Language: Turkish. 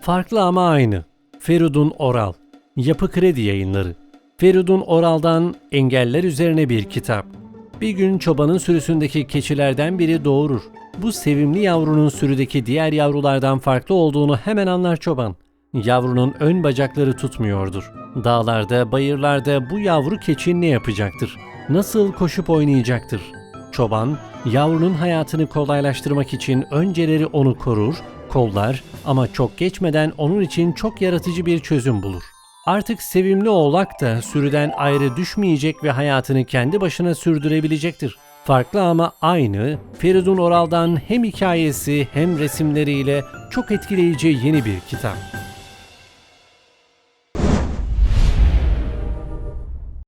Farklı ama aynı. Feridun Oral. Yapı Kredi Yayınları. Feridun Oral'dan Engeller Üzerine bir kitap. Bir gün çobanın sürüsündeki keçilerden biri doğurur. Bu sevimli yavrunun sürüdeki diğer yavrulardan farklı olduğunu hemen anlar çoban. Yavrunun ön bacakları tutmuyordur. Dağlarda, bayırlarda bu yavru keçi ne yapacaktır? Nasıl koşup oynayacaktır? Çoban, yavrunun hayatını kolaylaştırmak için önceleri onu korur, kollar ama çok geçmeden onun için çok yaratıcı bir çözüm bulur. Artık sevimli oğlak da sürüden ayrı düşmeyecek ve hayatını kendi başına sürdürebilecektir. Farklı ama aynı, Feridun Oral'dan hem hikayesi hem resimleriyle çok etkileyici yeni bir kitap.